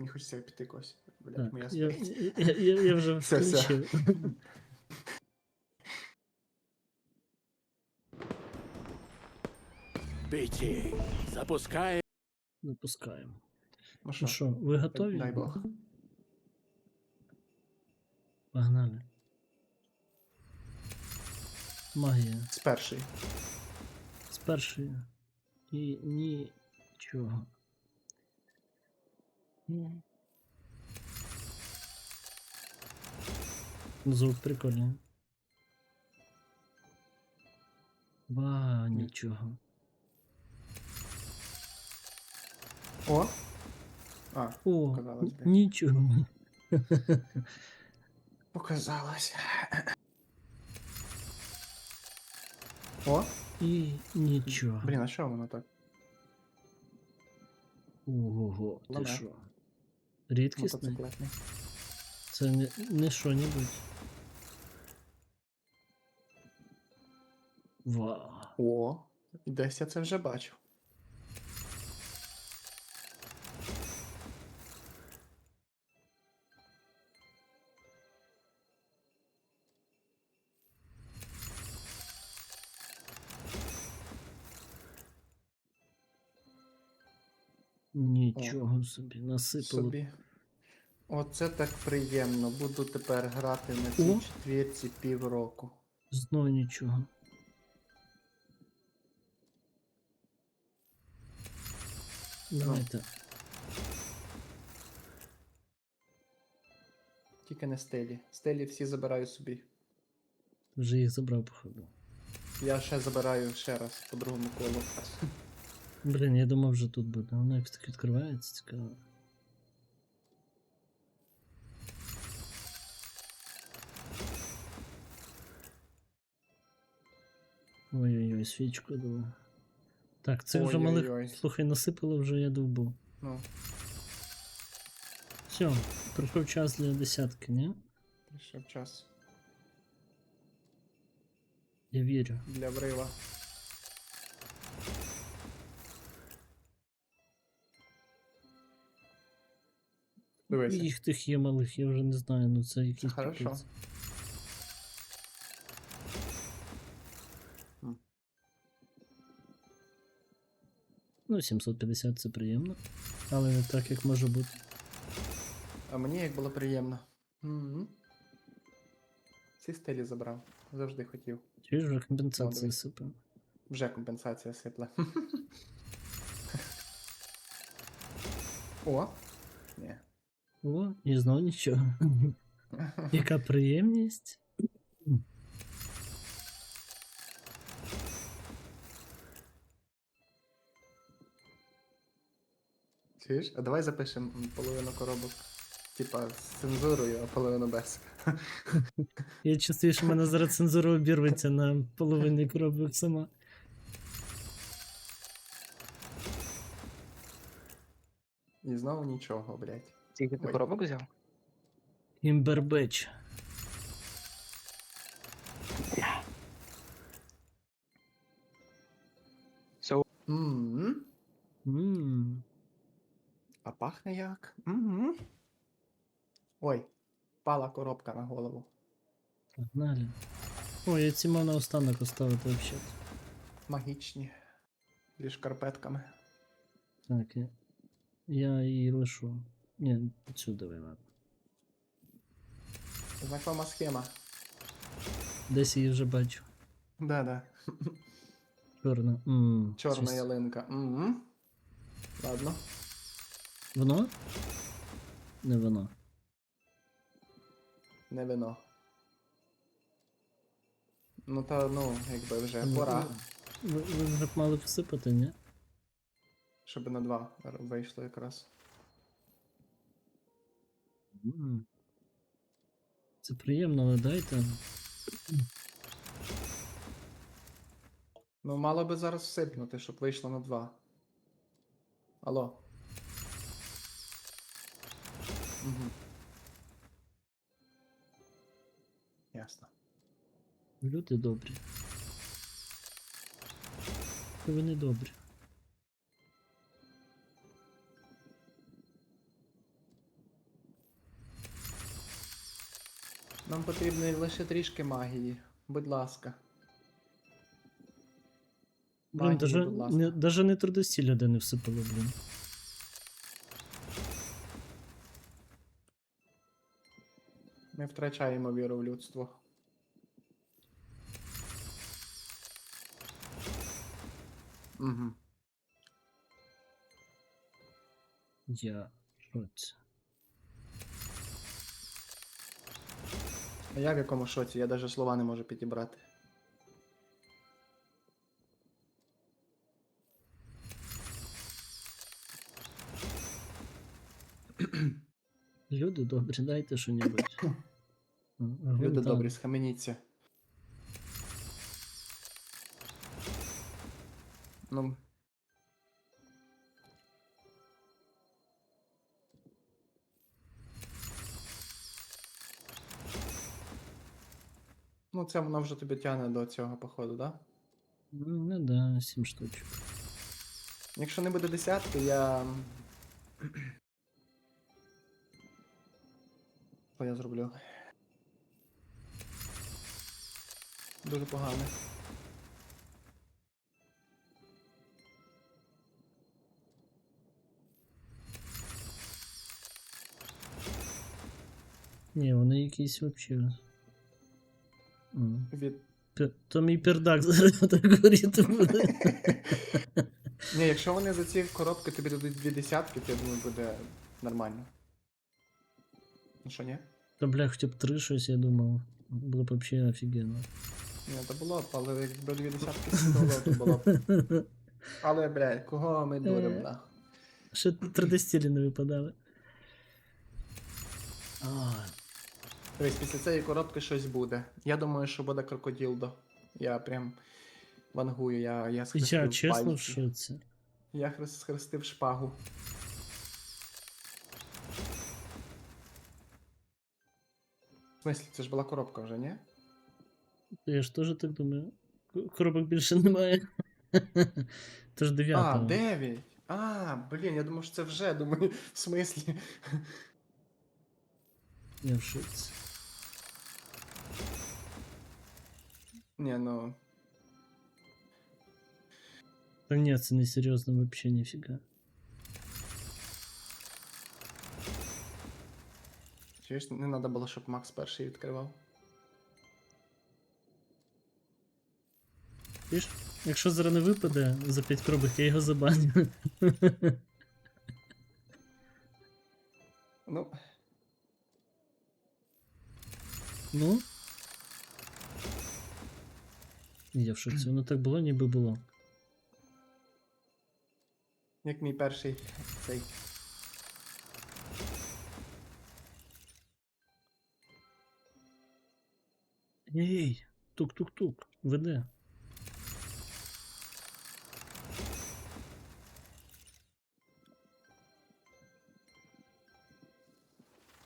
Мені хочеться піти когось. Блядь, Так, моя я, я, я, я вже Все, все. включив. Биті, запускає. Запускаємо. Ну Ну що, що, ви готові? дай Бог. Погнали. Магія. З першої. З першої. І нічого. Ні. Звук прикольний. Ва, нічого. О! А, О, Показалось, блядь. нічого. показалось. О! І нічого. Блін, а що воно так? Ого, ти Ламе. що? Рідкісний? Мотоциклетний. Це не, не що нібудь. Вау. О! Десь я це вже бачив. Нічого собі, насипало. Собі. Оце так приємно. Буду тепер грати на цій четвірці півроку. Знов нічого. Давайте. Тільки не стелі. Стелі всі забираю собі. Вже їх забрав, походу. Я ще забираю ще раз по другому колу. Блін, я думав, вже тут буде. Воно якось так відкривається, цікаво. Ой-ой-ой, свічку дало. Так, це вже малих. Слухай, насипало вже я довбу. Ну, Все, прийшов час для десятки, ні? прийшов час Я вірю. для врива. Дивися. Їх тих є малих, я вже не знаю, ну це якийсь хорошо. піпець. М. Ну, 750 це приємно. Але не так, як може бути. А мені як було приємно. Мгм. Ці стелі забрав. Завжди хотів. Чи ж вже компенсації Добре. сипе. Вже компенсація сипла. О! Ні. О, і знов нічого. Яка приємність. Чуєш? А давай запишемо половину коробок. Типа з цензурою, а половину без. Я чувствую, що в мене зараз цензура обірветься на половині коробок сама. І знову нічого, блядь. Скільки ти коробок взяв? Імбербеч. Все, М. Ммм. А пахне як? М. Ой, пала коробка на голову. Погнали. О, я ці мав на останок оставити взагалі. Магічні. Зі шкарпетками. Так, я, я її лишу. Цю давай, ладно. Знакома схема. Десь її вже бачу. Да-да. Чорна. Ммм. Чорна ялинка. М. Ладно. Воно? Не воно. Не вино. Ну та ну, якби вже Ну, пора, Ви, ви вже б мали всипати, ні? щоб на два вийшло якраз. Це приємно, але дайте. Ну, мало би зараз всипнути, щоб вийшло на два. Алло. Угу. Ясно. Люди добрі. Вони добрі. Нам потрібно лише трішки магії. Будь ласка. Блін, даже, будь ласка. не, даже не трудості людей не всипало, блін. Ми втрачаємо віру в людство. Угу. Я. Що А я в якому шоці? Я навіть слова не можу підібрати. Люди добрі, дайте що-небудь. Люди добрі, схаменіться. Ну. Ну, це воно вже тобі тягне до цього походу, да? Ну да, сім штучок. Якщо не буде десятки, я. Що я зроблю? Дуже погано. Ні, вони якісь вообще. Від... То мій пердак зараз так горіти буде. Ні, якщо вони за ці коробки тобі дадуть дві десятки, то я думаю, буде нормально. Ну що, ні? Та бля, хоча б три щось, я думав. Було б взагалі офігенно. Ні, то було б, але якби дві десятки сиділо, то було б. Але, блядь, кого ми дуримо, Е. да? Ще 3D стілі не випадали. А, Дивись, після цієї коробки щось буде. Я думаю, що буде крокоділдо. Я прям вангую, я, я схрестив я чесно пальці. шоці. Я хрест- схрестив шпагу. В смислі, це ж була коробка вже, ні? Я ж теж так думаю. Коробок більше немає. Тож А, 9. А, блін, я думав, що це вже. Думаю, в смислі. Я в шоці. Ні, ну. Ні, це не серйозно вообще ніфіга. Чуєш, не треба було, щоб Макс перший відкривав. Бачиш? Якщо зараз не випаде за 5 коробок, я його забаню. Ну, Ну. Я в шоці, воно так було, ніби було. як мій перший цей. Ей, тук-тук-тук, веде.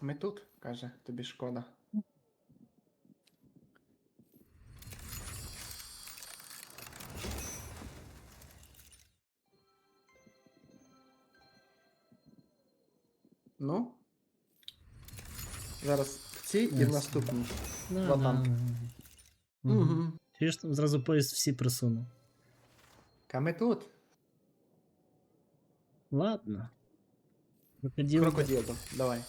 Ми тут, каже, тобі шкода. Зараз в цій і в Ясно. наступній. На, Два на, танки. на. Мгм. Угу. Чуєш, там зразу поїзд всі присунув. А ми тут. Ладно. Крокодил. Крокодило, давай.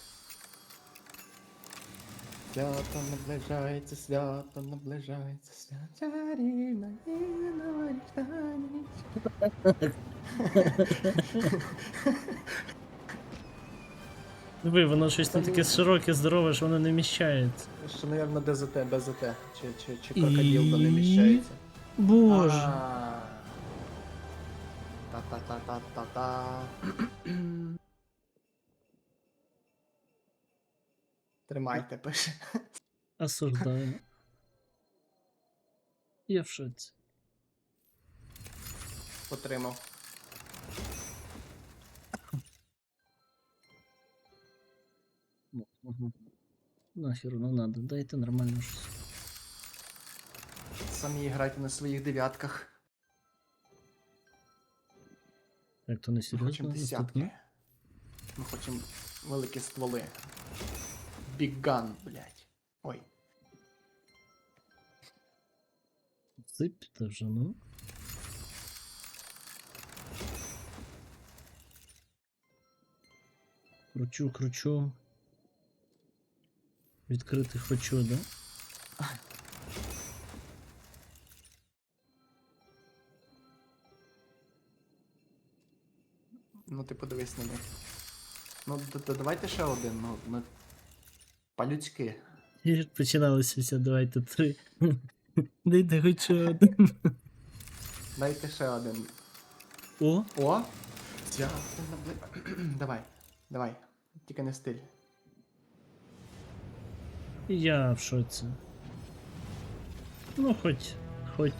Свято наближається, свято наближається, свято чарівна і новорічна ніч. Диви, воно щось там таке широке, здорове, що воно не вміщається. Що, напевно, ДЗТ, БЗТ, чи, чи, чи крокодило не вміщається. Боже. Та-та-та-та-та-та. Тримайте, пише. Осуждаю. Я в шоці. Потримав. Угу. Нахер, ну надо, да это нормально щось. Сами грайте на своих дев'ятках. Як то на серйозно? Мы хотим десятки. Ми хочемо великі стволи. Big gun, блядь. Ой. Сип та вже, ну. Кручу, кручу. Відкрити хочу, да? Ну ти подивись на них. Ну, д- д- давайте ще один, ну, ну по-людськи. І починалося все, давайте три. Дайте хоч ще один. Дайте ще один. О, О! Я... Давай, давай. Тільки не стиль. Я в шоці. Ну, хоч, хоч.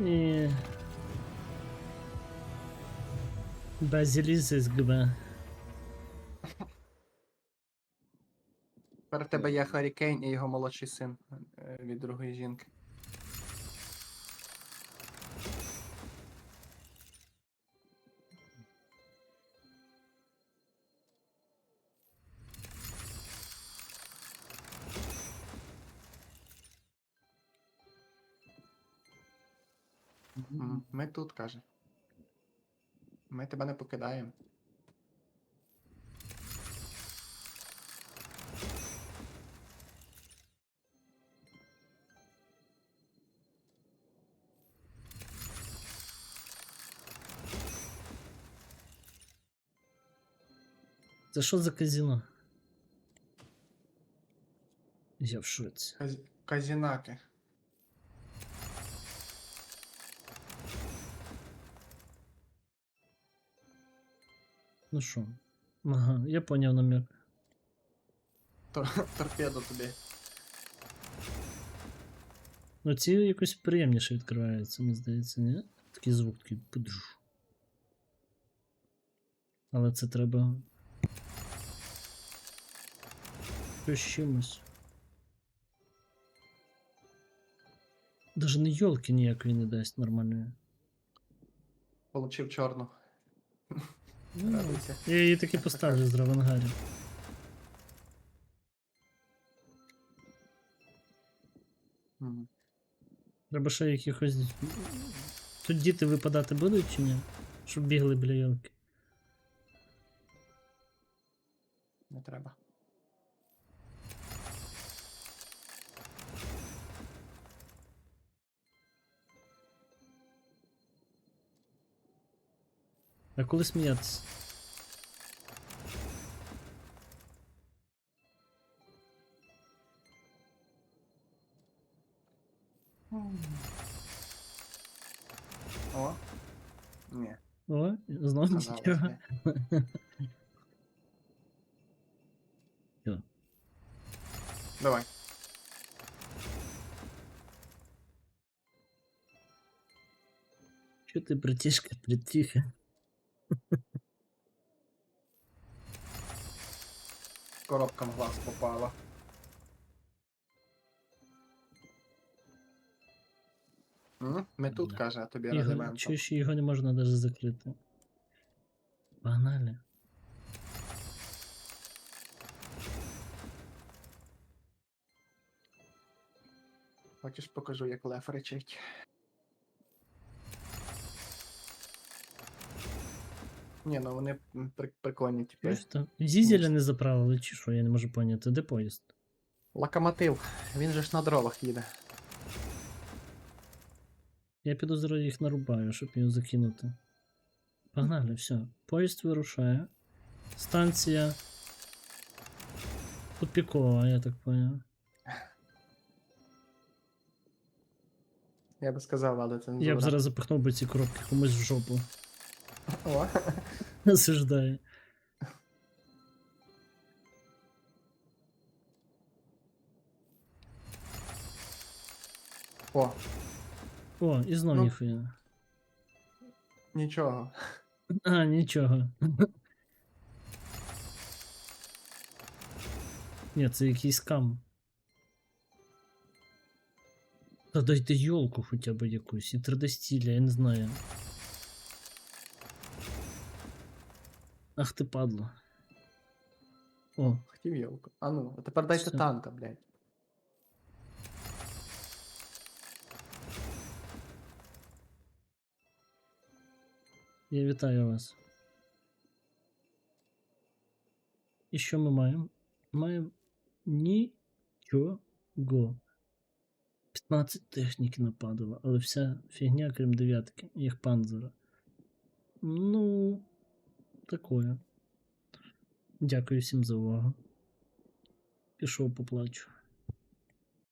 І... СГБ. Тепер в тебе є Харікейн і його молодший син е, від другої жінки. М, Ми тут, каже. Ми тебе не покидаємо. Це що за казино? Я в шоці. Каз... Казінаки. Ну що? Ага, я поняв намек. Тор... Торпеду тобі. Ну ці якось приємніше відкриваються, мені здається, ні? Такий звук такий пудж. Але це треба. Щось чимось. Даже не йолки ніякої не дасть нормальної. Получив чорну. Ну, Радуйся. я її таки поставлю з Равангарі. Треба ще якихось. Тут діти випадати будуть чи ні? Щоб бігли біля йонки. Не треба. А коли сміятися? О. Ні. О, знову казалось нічого. би. Йо. Давай. Чо ти, братішка, притихо? Коробка в глаз попала. М? Ми тут, каже, а тобі Його, розіб'ємо. чуєш, його не можна навіть закрити. Погнали. Хочеш покажу, як лев речить. Ні, ну вони при- прикольні, типу. Зізеля не заправили, чи що, я не можу поняти, де поїзд? Локомотив. Він же ж на дровах їде. Я піду зараз їх нарубаю, щоб його закинути. Погнали, все. Поїзд вирушає. Станція. Тупікова, я так поняв. Я би сказав, але це не Я б зараз запихнув би ці коробки комусь в жопу. О, Осуждаю. О, О, і знов Ну. ніхуя. нічого. А, нічого. Ні, це якийсь кам. Та дайте йолку хоча б якусь, і 3D стіля, я не знаю. Ах ты падла. О. Хотів ялку. А ну, это тепер дайте танка, блядь. Я витаю вас. І що ми маємо? Маємо нічого. 15 техники нападало, але вся фигня, крім дев'ятки, як панзера. Ну. Такое. Дякую всім за увагу. Пішов поплачу.